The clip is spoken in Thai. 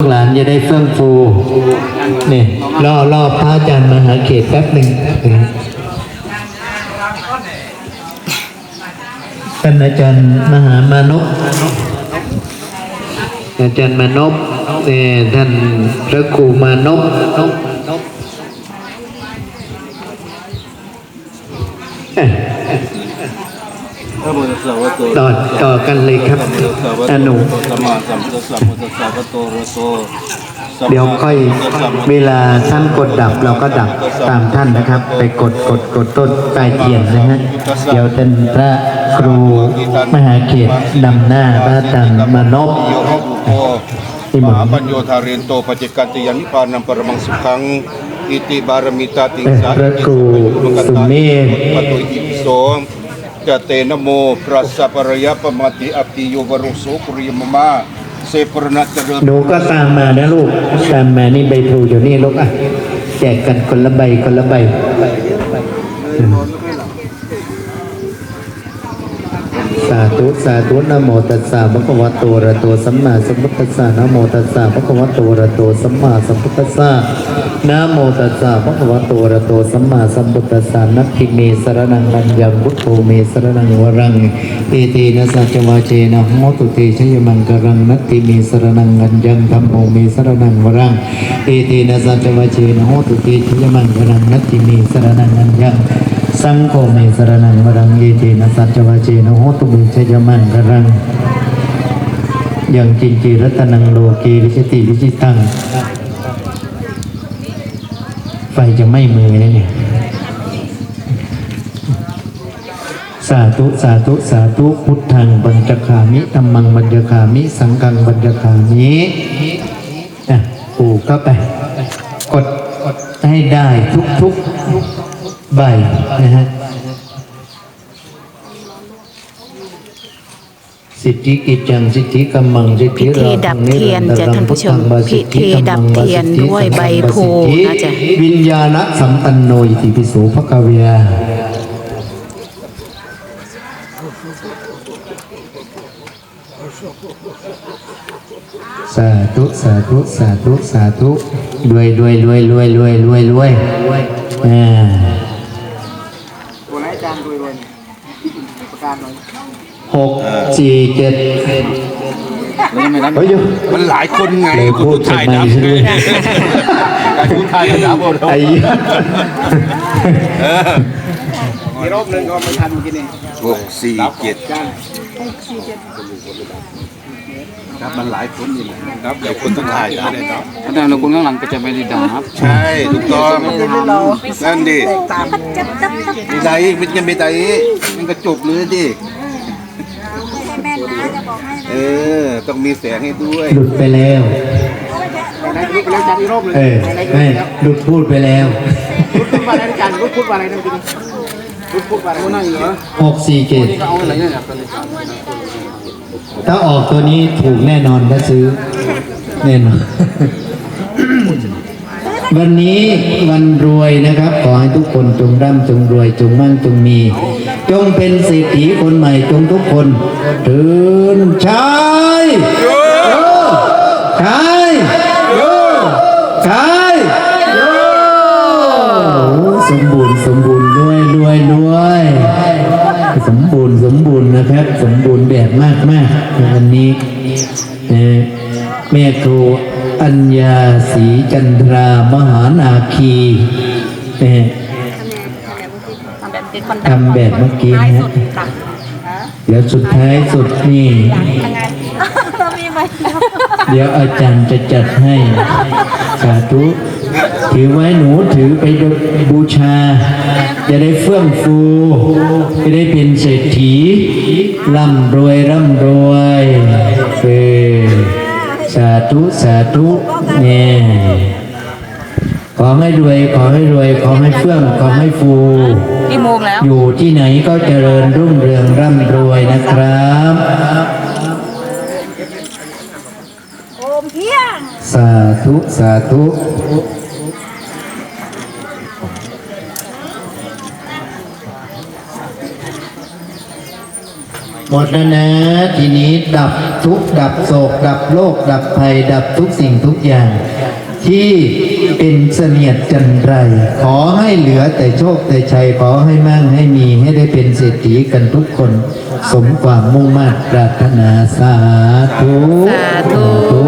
ลูกหลานจะได้เฟื่องฟูนี่ล่อล่อพระอาจารย์มหาเขตแป๊บหนึ่งนะท่านอาจารย์มหามานพอาจารย์มานพเนี่ยท่านพระครูมานพเนะโมตัสสะวะโตต่อต่อกันเลยครับอนุสัมมาสัมพุทธัสสะนะโมตัสสะวะโตระโตเดี๋ยวค่อยเวลาท่านกดดับเราก็ดับตามท่านนะครับ ไปกดกดกดต้นปลายเทียนนะฮะเดี๋ยวท่านพระครูมหาเขตนำหน้าพระอาจารย์มานพโยโรบุโกมาปัญโยธาเรนโตปัจเจกันติยันนิพานังปรมังสุขังอิติบารมิตาติงสาพระครูสุเมธปตุอิโส จะเตนะโมพระสัพพะระยะปมาติอภิโยวรุโสกุริยมมาเสปรณะเจริญหนูก็ตามมานะลูก ตามมานี่ใบพลูอยู่นี่ลูกอะ แจกกันคนละใบคนละใบ สาธุสาธุนะโมตัสสะภะคะวะโตอะระโตสัมมาสัมพุทธัสสะนะโมตัสสะภะคะวะโตอะระโตสัมมาสัมพุทธัสสะนะโมตัสสะภะคะวะโตอะระโตสัมมาสัมพุทธัสสะนัตถิเมสรณังอัญญังพุทโธเมสรณังวรังเอเตนะสัจวาเจนะโหตุเตชยมังกรังนัตถิเมสรณังอัญญังธัมโมเมสรณังวรังเอเตนะสัจวาเจนะโหตุเตชยมังกรังนัตถิเมสรณังอัญญัง สังโฆเมสรนังวรังเยเจนะสัจวาเจนะโหตุบุชยมันกรังยังจินจิรัตนังโลเกวิชติวิชิตัง ไฟจะไม้มือนะเนี่ย สาธุ สาธุ สาธุ พุทธังบัญจคามิธรรมังบัญจคามิ สังฆังบัญจคามิอะปูกเข้าไป กดให้ได้ทุกทุกๆ ใบนะฮะสิทธิกิจจังสิทธิกำมังสิทธิพิธีดับเทียนจ้ะท่านผู้ชมพิธีดับเทียนด้วยใบโพธิ์นะจ๊ะวิญญาณสัมปันโนอิติปิโสภคเวียสาธุสาธุสาธุสาธุรวยรวยรวยรวยรวยรวยรวยอ่า ตัวไหนอาจารย์รวยรวยเนี่ยประกาศหน่อยหกสี่เจ็ดแล้วทำไมนั้นเฮ้ยอยู่มันหลายคนไงเลยพูดถ่ายทำไมดับใช่ไหมคุณถ่ายดับหมดไอ้เหี้ยอีกรอบหนึ่งก็ไม่ทันเมื่อกี้นี่หกสี่เจ็ด อาจารย์ครับมันหลายคนนี่แหละครับเดี๋ยวคนต้องถ่ายดับอาจารย์เราคนข้างหลังก็จะไม่ได้ดับใช่ถูกต้องนั่นดิมีใจอีกมันจะมีใจอีกมันก็จบเลยดิให้แม่นนะจะบอกให้นะเออ ต้องมีแสงให้ด้วยหลุดไปแล้วไหนพูดไปแล้วอาจารย์อีกรอบหนึ่งเออไหนพูดไม่ไปแล้วหลุดพูดไปแล้วพูดว่าอะไรนะอาจารย์พูดว่าอะไรนะเมื่อกี้นี่ พูดพูดว่าอะไรนั่นเหรอหกสี่เจ็ดก็เอาอะไรเนี่ยตอนนี้ถ้าออกตัวนี้ถูกแน่นอนถ้าซื้อแน่นอนวันนี้วันรวยนะครับ ขอให้ทุกคนจงร่ำจงรวยจงมั่งจงมี จงเป็นเศรษฐีคนใหม่จงทุกคนตื่นใช่ใช่ใช่ส มากมากๆในวันนี้นะแม่ครูอัญญาศรีจันทรามหานาคีนะทำแบบเป็นคนทำแบบเมื่อกี้นะฮะเดี๋ยวสุดท้ายสุดนี่ยังไงเรามีไหมเดี๋ยวอาจารย์จะจัดให้สาธุ ถือไว้หนูถือไปบูชา จะได้เฟื่องฟูจะได้เป็นเศรษฐีร่ำรวยร่ำรวยเออสาธุสาธุเนี่ยขอให้รวยขอให้รวยขอให้เฟื่องขอให้ฟูกี่โมงแล้วอยู่ที่ไหนก็เจริญรุ่งเรืองร่ำรวยนะครับโอมเพียงสาธุสาธุ หมดแล้วนะ ทีนี้ดับทุกดับโศก ดับโรคดับภัย ดับทุกสิ่งทุกอย่าง ที่เป็นเสนียดจันไร ขอให้เหลือแต่โชคแต่ชัย ขอให้มั่งให้มีให้ได้เป็นเศรษฐีกันทุกคน สมความมุ่งมั่นปรารถนาสาธุสาธุ